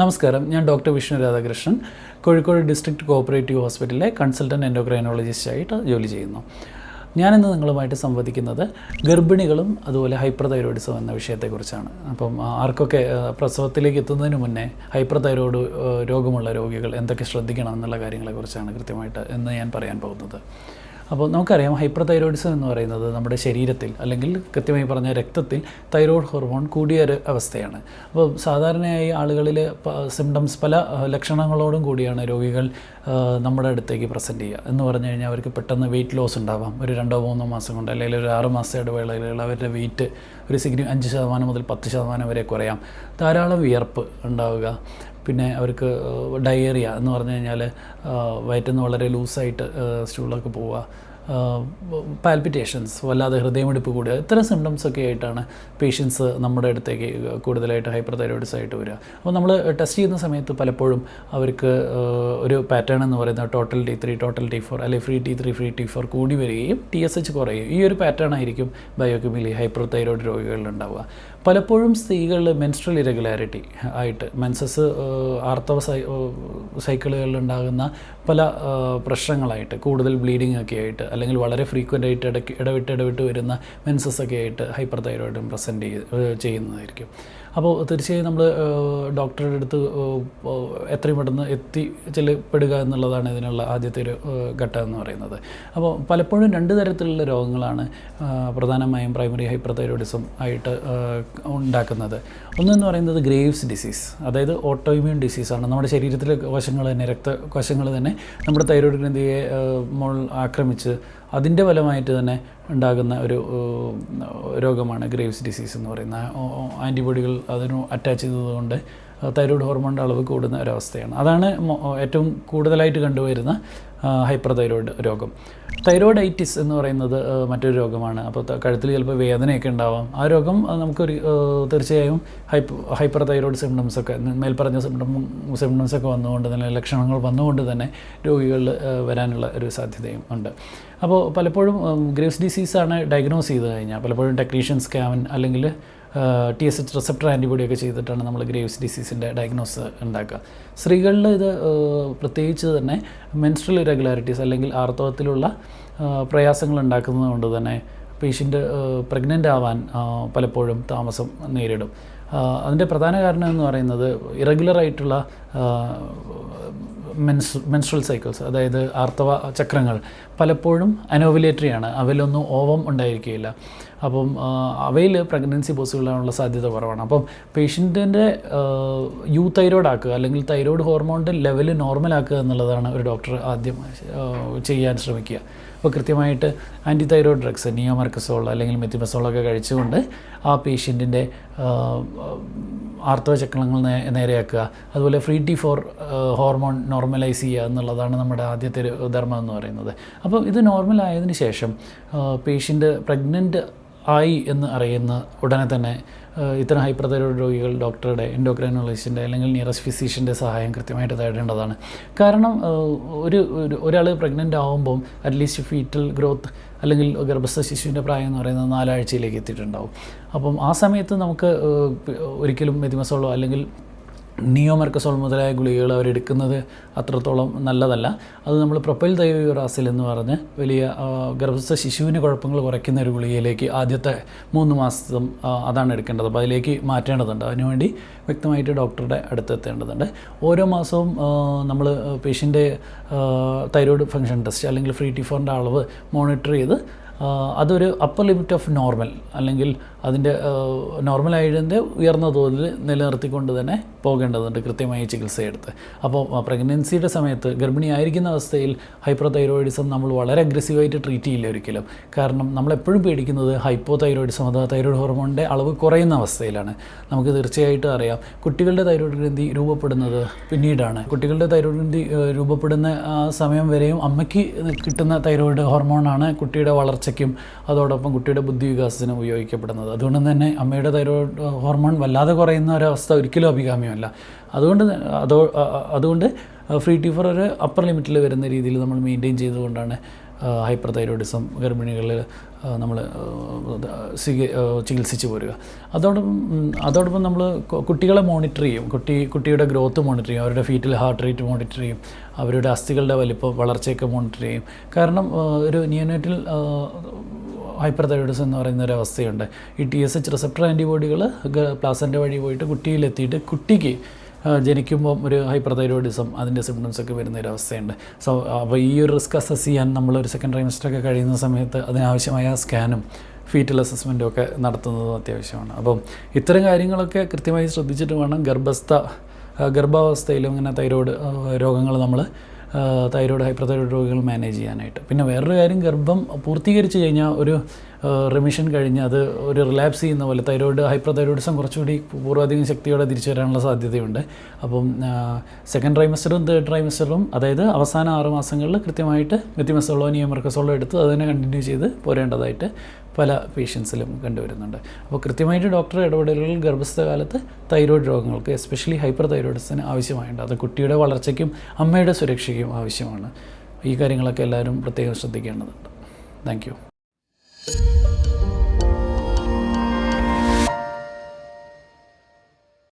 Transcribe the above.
നമസ്കാരം. ഞാൻ doctor Vishnu Radhakrishnan Kozhikode district cooperative ഹോസ്പിറ്റലിലെ കൺസൾട്ടന്റ് എൻഡോക്രൈനോളജിസ്റ്റായിട്ട് ജോലി ചെയ്യുന്നു. ഞാനിന്ന് നിങ്ങളുമായിട്ട് സംവദിക്കുന്നത് ഗർഭിണികളും അതുപോലെ ഹൈപ്പർ തൈറോയിഡിസം എന്ന വിഷയത്തെക്കുറിച്ചാണ്. അപ്പം ആർക്കൊക്കെ പ്രസവത്തിലേക്ക് എത്തുന്നതിന് മുന്നേ ഹൈപ്പർ തൈറോയിഡ് രോഗമുള്ള രോഗികൾ എന്തൊക്കെ ശ്രദ്ധിക്കണം എന്നുള്ള കാര്യങ്ങളെക്കുറിച്ചാണ് കൃത്യമായിട്ട് എന്ന് ഞാൻ പറയാൻ പോകുന്നത്. അപ്പോൾ നമുക്കറിയാം ഹൈപ്പർ തൈറോയിഡിസം എന്ന് പറയുന്നത് നമ്മുടെ ശരീരത്തിൽ അല്ലെങ്കിൽ കൃത്യമായി പറഞ്ഞ രക്തത്തിൽ തൈറോയ്ഡ് ഹോർമോൺ കൂടിയ ഒരു അവസ്ഥയാണ്. അപ്പോൾ സാധാരണയായി ആളുകളിൽ സിംറ്റംസ് പല ലക്ഷണങ്ങളോടും കൂടിയാണ് രോഗികൾ നമ്മുടെ അടുത്തേക്ക് പ്രസന്റ് ചെയ്യുക. എന്ന് പറഞ്ഞു കഴിഞ്ഞാൽ അവർക്ക് പെട്ടെന്ന് വെയിറ്റ് ലോസ് ഉണ്ടാവാം. ഒരു രണ്ടോ മൂന്നോ മാസം കൊണ്ട് അല്ലെങ്കിൽ ഒരു ആറ് മാസം ഇടവേളകളിൽ അവരുടെ വെയിറ്റ് ഒരു സിഗ്നി അഞ്ച് ശതമാനം മുതൽ പത്ത് ശതമാനം വരെ കുറയാം. ധാരാളം വിയർപ്പ് ഉണ്ടാവുക. പിന്നെ അവർക്ക് ഡയേറിയ എന്ന് പറഞ്ഞു കഴിഞ്ഞാൽ വയറ്റിൽ നിന്ന് വളരെ ലൂസായിട്ട് സ്റ്റൂളൊക്കെ പോവുക. പാൽപിറ്റേഷൻസ് വല്ലാതെ ഹൃദയമിടിപ്പ് കൂടുക. ഇത്തരം സിംറ്റംസ് ഒക്കെ ആയിട്ടാണ് പേഷ്യൻസ് നമ്മുടെ അടുത്തേക്ക് കൂടുതലായിട്ട് ഹൈപ്പർ തൈറോയിഡ്സ് ആയിട്ട് വരിക. അപ്പോൾ നമ്മൾ ടെസ്റ്റ് ചെയ്യുന്ന സമയത്ത് പലപ്പോഴും അവർക്ക് ഒരു പാറ്റേൺ എന്ന് പറയുന്നത് total T three total T four അല്ലെങ്കിൽ free T three free T four കൂടി വരികയും ടി എസ് എച്ച് കുറയുകയും ഈ ഒരു പാറ്റേൺ ആയിരിക്കും ബയോകെമിലി ഹൈപ്പർ തൈറോയിഡ് രോഗികളിൽ ഉണ്ടാവുക. പലപ്പോഴും സ്ത്രീകളിൽ മെൻസ്ട്രൽ ഇറഗുലാരിറ്റി ആയിട്ട് മെൻസസ് ആർത്തവ സൈ സൈക്കിളുകളിൽ ഉണ്ടാകുന്ന പല പ്രശ്നങ്ങളായിട്ട് കൂടുതൽ ബ്ലീഡിംഗ് ഒക്കെ ആയിട്ട് അല്ലെങ്കിൽ വളരെ ഫ്രീക്വന്റ് ആയിട്ട് ഇടയ്ക്ക് ഇടവിട്ട് ഇടവിട്ട് വരുന്ന മെൻസസ് ഒക്കെ ആയിട്ട് ഹൈപ്പർ തൈറോയിഡും പ്രസന്റ് ചെയ്യുന്നതായിരിക്കും. അപ്പോൾ തീർച്ചയായും നമ്മൾ ഡോക്ടറുടെ അടുത്ത് എത്രയും പെട്ടെന്ന് എത്തി ചെല്ലപ്പെടുക എന്നുള്ളതാണ് ഇതിനുള്ള ആദ്യത്തെ ഒരു ഘട്ടം എന്ന് പറയുന്നത്. അപ്പോൾ പലപ്പോഴും രണ്ട് തരത്തിലുള്ള രോഗങ്ങളാണ് പ്രധാനമായും പ്രൈമറി ഹൈപ്പർ തൈറോയിഡിസം ആയിട്ട് ഉണ്ടാക്കുന്നത്. ഒന്നെന്ന് പറയുന്നത് ഗ്രേവ്സ് ഡിസീസ് അതായത് ഓട്ടോഇമ്യൂൺ ഡിസീസാണ്. നമ്മുടെ ശരീരത്തിലെ കോശങ്ങൾ തന്നെ രക്തകോശങ്ങൾ തന്നെ നമ്മുടെ തൈറോയിഡ് ഗ്രന്ഥിയെ മോൾ ആക്രമിച്ച് അതിന്റെ ഫലമായിട്ട് തന്നെ ഉണ്ടാകുന്ന ഒരു രോഗമാണ് ഗ്രേവ്സ് ഡിസീസ് എന്ന് പറയുന്ന ആന്റിബോഡികൾ അതിന് അറ്റാച്ച് ചെയ്തതുകൊണ്ട് തൈറോയ്ഡ് ഹോർമോണിന്റെ അളവ് കൂടുന്ന ഒരവസ്ഥയാണ്. അതാണ് ഏറ്റവും കൂടുതലായിട്ട് കണ്ടുവരുന്ന ഹൈപ്പർ തൈറോയിഡ് രോഗം. തൈറോയിഡൈറ്റിസ് എന്ന് പറയുന്നത് മറ്റൊരു രോഗമാണ്. അപ്പോൾ കഴുത്തിൽ ചിലപ്പോൾ വേദനയൊക്കെ ഉണ്ടാവാം. ആ രോഗം നമുക്കൊരു തീർച്ചയായും ഹൈപ്പ് ഹൈപ്പർ തൈറോയിഡ് സിംറ്റംസൊക്കെ മേൽപ്പറഞ്ഞ സിംറ്റം സിംറ്റംസൊക്കെ വന്നുകൊണ്ട് തന്നെ ലക്ഷണങ്ങൾ വന്നുകൊണ്ട് തന്നെ രോഗികളിൽ വരാനുള്ള ഒരു സാധ്യതയും ഉണ്ട്. അപ്പോൾ പലപ്പോഴും ഗ്രേവ്സ് ഡിസീസാണ് ഡയഗ്നോസ് ചെയ്ത് കഴിഞ്ഞാൽ പലപ്പോഴും ടെക്നീഷ്യൻ സ്കാൻ അല്ലെങ്കിൽ T S H receptor antibody ഒക്കെ ചെയ്തിട്ടാണ് നമ്മൾ ഗ്രേവ്സ് ഡിസീസിന്റെ ഡയഗ്നോസ് ഉണ്ടാക്കുക. സ്ത്രീകളിൽ ഇത് പ്രത്യേകിച്ച് തന്നെ മെൻസ്ട്രൽ ഇറഗുലാരിറ്റീസ് അല്ലെങ്കിൽ ആർത്തവത്തിലുള്ള പ്രയാസങ്ങൾ ഉണ്ടാക്കുന്നത് കൊണ്ട് തന്നെ പേഷ്യന്റ് പ്രഗ്നന്റ് ആവാൻ പലപ്പോഴും താമസം നേരിടും. അതിന്റെ പ്രധാന കാരണം എന്ന് പറയുന്നത് ഇറഗുലർ ആയിട്ടുള്ള മെൻസ് മെൻസ്ട്രൽ സൈക്കിൾസ് അതായത് ആർത്തവ ചക്രങ്ങൾ പലപ്പോഴും അനോവിലേറ്ററി ആണ്. അവയിലൊന്നും ഓവം ഉണ്ടായിരിക്കുകയില്ല. അപ്പം അവയിൽ പ്രഗ്നൻസി പോസിബിൾ സാധ്യത കുറവാണ്. അപ്പം പേഷ്യന്റിന്റെ യു തൈറോയ്ഡ് ആക്കുക അല്ലെങ്കിൽ തൈറോയ്ഡ് ഹോർമോണിന്റെ ലെവൽ നോർമൽ ആക്കുക എന്നുള്ളതാണ് ഒരു ഡോക്ടർ ആദ്യം ചെയ്യാൻ ശ്രമിക്കുക. അപ്പോൾ കൃത്യമായിട്ട് ആന്റി തൈറോയ്ഡ് ഡ്രഗ്സ് നിയോമർക്കസോൾ അല്ലെങ്കിൽ മെത്തിമസോളൊക്കെ കഴിച്ചുകൊണ്ട് ആ പേഷ്യന്റിന്റെ ആർത്തവ ചക്രങ്ങൾ നേ നേരെയാക്കുക. അതുപോലെ free T four hormone normalise ചെയ്യുക എന്നുള്ളതാണ് നമ്മുടെ ആദ്യത്തെ ഒരു ധർമ്മം എന്ന് പറയുന്നത്. അപ്പോൾ ഇത് നോർമൽ ആയതിനു ശേഷം പേഷ്യന്റ് പ്രഗ്നന്റ് ആയി എന്ന് അറിയുന്ന ഉടനെ തന്നെ ഇത്തരം ഹൈപ്പർ രോഗികൾ ഡോക്ടറുടെ എൻഡോക്രൈനോളജിസ്റ്റിന്റെ അല്ലെങ്കിൽ നിയറസ്റ്റ് ഫിസിഷ്യന്റെ സഹായം കൃത്യമായിട്ട് തേടേണ്ടതാണ്. കാരണം ഒരു ഒരു- ഒരാൾ പ്രഗ്നന്റ് ആകുമ്പം അറ്റ്ലീസ്റ്റ് ഫീറ്റൽ ഗ്രോത്ത് അല്ലെങ്കിൽ ഗർഭസ്ഥ ശിശുവിന്റെ പ്രായം എന്ന് പറയുന്നത് നാലാഴ്ചയിലേക്ക് എത്തിയിട്ടുണ്ടാവും. അപ്പം ആ സമയത്ത് നമുക്ക് ഒരിക്കലും മെതിമസോളോ അല്ലെങ്കിൽ നിയോമർക്കസോൾ മുതലായ ഗുളികകൾ അവരെടുക്കുന്നത് അത്രത്തോളം നല്ലതല്ല. അത് നമ്മൾ പ്രൊപ്പൈൽ തൈറാസിൽ എന്ന് പറഞ്ഞ് വലിയ ഗർഭസ്ഥ ശിശുവിന് കുഴപ്പങ്ങൾ കുറയ്ക്കുന്ന ഒരു ഗുളികയിലേക്ക് ആദ്യത്തെ മൂന്ന് മാസം അതാണ് എടുക്കേണ്ടത്. അപ്പോൾ അതിലേക്ക് മാറ്റേണ്ടതുണ്ട്. അതിനുവേണ്ടി വ്യക്തമായിട്ട് ഡോക്ടറുടെ അടുത്തെത്തേണ്ടതുണ്ട് ഓരോ മാസവും നമ്മൾ പേഷ്യന്റെ തൈറോയ്ഡ് ഫങ്ഷൻ ടെസ്റ്റ് അല്ലെങ്കിൽ ഫ്രീ ടി ഫോറിന്റെ അളവ് മോണിറ്റർ ചെയ്ത് അതൊരു അപ്പർ ലിമിറ്റ് ഓഫ് നോർമൽ അല്ലെങ്കിൽ അതിന്റെ നോർമലായതിന്റെ ഉയർന്ന തോതിൽ നിലനിർത്തിക്കൊണ്ട് തന്നെ പോകേണ്ടതുണ്ട് കൃത്യമായി ചികിത്സയെടുത്ത് അപ്പോൾ പ്രഗ്നൻസിയുടെ സമയത്ത് ഗർഭിണിയായിരിക്കുന്ന അവസ്ഥയിൽ ഹൈപ്പോ തൈറോയിഡിസം നമ്മൾ വളരെ അഗ്രസീവായിട്ട് ട്രീറ്റ് ചെയ്യില്ല ഒരിക്കലും. കാരണം നമ്മളെപ്പോഴും പേടിക്കുന്നത് ഹൈപ്പോ തൈറോയിഡിസം അഥവാ തൈറോയിഡ് ഹോർമോണിന്റെ അളവ് കുറയുന്ന അവസ്ഥയിലാണ്. നമുക്ക് തീർച്ചയായിട്ടും അറിയാം. കുട്ടികളുടെ തൈറോയിഡ് ഗ്രന്ഥി രൂപപ്പെടുന്നത് പിന്നീടാണ്. കുട്ടികളുടെ തൈറോയിഡ് ഗ്രന്ഥി രൂപപ്പെടുന്ന ആ സമയം വരെയും അമ്മയ്ക്ക് കിട്ടുന്ന തൈറോയിഡ് ഹോർമോണാണ് കുട്ടിയുടെ വളർച്ചയ്ക്കും അതോടൊപ്പം കുട്ടിയുടെ ബുദ്ധി വികാസത്തിനും ഉപയോഗിക്കപ്പെടുന്നത്. അതുകൊണ്ട് തന്നെ അമ്മയുടെ തൈറോയിഡ് ഹോർമോൺ വല്ലാതെ കുറയുന്ന ഒരവസ്ഥ ഒരിക്കലും അഭികാമ്യമല്ല അതുകൊണ്ട് അതോ അതുകൊണ്ട് ഫ്രീ ടി ഫോർ ഒരു അപ്പർ ലിമിറ്റിൽ വരുന്ന രീതിയിൽ നമ്മൾ മെയിന്റെയിൻ ചെയ്തുകൊണ്ടാണ് ഹൈപ്പർ തൈറോയിഡിസം ഗർഭിണികളിൽ നമ്മൾ ചികിത്സിച്ച് പോരുക. അതോടൊപ്പം അതോടൊപ്പം നമ്മൾ കുട്ടികളെ മോണിറ്റർ ചെയ്യും. കുട്ടി കുട്ടിയുടെ ഗ്രോത്ത് മോണിറ്റർ ചെയ്യും. അവരുടെ ഫീറ്റിൽ ഹാർട്ട് റേറ്റ് മോണിറ്റർ ചെയ്യും. അവരുടെ അസ്ഥികളുടെ വലിപ്പം വളർച്ചയൊക്കെ മോണിറ്റർ ചെയ്യും. കാരണം ഒരു നിയോനേറ്റിൽ ഹൈപ്പർ തൈറോയിഡിസം എന്ന് പറയുന്ന ഒരു അവസ്ഥയുണ്ട് ഈ ടി എസ് എച്ച് റിസപ്റ്റർ ആന്റിബോഡികൾ പ്ലാസന്റെ വഴി പോയിട്ട് കുട്ടിയിലെത്തിയിട്ട് കുട്ടിക്ക് ജനിക്കുമ്പം ഒരു ഹൈപ്പർ തൈറോയിഡിസം അതിന്റെ സിംറ്റംസ് ഒക്കെ വരുന്ന ഒരു അവസ്ഥയുണ്ട് സോ അപ്പോൾ ഈ ഒരു റിസ്ക് അസസ് ചെയ്യാൻ നമ്മൾ ഒരു സെക്കൻഡ് ട്രൈമിസ്റ്ററൊക്കെ കഴിയുന്ന സമയത്ത് അതിനാവശ്യമായ സ്കാനും ഫീറ്റൽ അസസ്മെന്റും ഒക്കെ നടത്തുന്നതും അത്യാവശ്യമാണ്. അപ്പം ഇത്തരം കാര്യങ്ങളൊക്കെ കൃത്യമായി ശ്രദ്ധിച്ചിട്ട് വേണം ഗർഭസ്ഥ ഗർഭാവസ്ഥയിലും ഇങ്ങനെ തൈറോയ്ഡ് രോഗങ്ങൾ നമ്മൾ തൈറോയ്ഡ് ഹൈപ്പർ തൈറോയ്ഡ് രോഗികൾ മാനേജ് ചെയ്യാനായിട്ട്. പിന്നെ വേറൊരു കാര്യം ഗർഭം പൂർത്തീകരിച്ച് കഴിഞ്ഞാൽ ഒരു റിമിഷൻ കഴിഞ്ഞ് അത് ഒരു റിലാപ്സ് ചെയ്യുന്ന പോലെ തൈറോയിഡ് ഹൈപ്പർ തൈറോയിഡിസം കുറച്ചുകൂടി പൂർവാധികം ശക്തിയോടെ തിരിച്ചു വരാനുള്ള സാധ്യതയുണ്ട്. അപ്പം സെക്കൻഡ് ട്രൈമസ്റ്ററും തേർഡ് ട്രൈമസ്റ്ററും അതായത് അവസാന ആറ് മാസങ്ങളിൽ കൃത്യമായിട്ട് മെത്തിമസോളോ നിയമർക്കസോളോ എടുത്ത് അതിനെ കണ്ടിന്യൂ ചെയ്ത് പോരേണ്ടതായിട്ട് പല പേഷ്യൻസിലും കണ്ടുവരുന്നുണ്ട്. അപ്പോൾ കൃത്യമായിട്ട് ഡോക്ടർ ഇടപെടലുകൾ ഗർഭസ്ഥ കാലത്ത് തൈറോയ്ഡ് രോഗങ്ങൾക്ക് എസ്പെഷ്യലി ഹൈപ്പർ തൈറോയിഡിസിന് ആവശ്യമായുണ്ട്. അത് കുട്ടിയുടെ വളർച്ചയ്ക്കും അമ്മയുടെ സുരക്ഷയ്ക്കും ആവശ്യമാണ്. ഈ കാര്യങ്ങളൊക്കെ എല്ലാവരും പ്രത്യേകം ശ്രദ്ധിക്കേണ്ടതുണ്ട്. താങ്ക്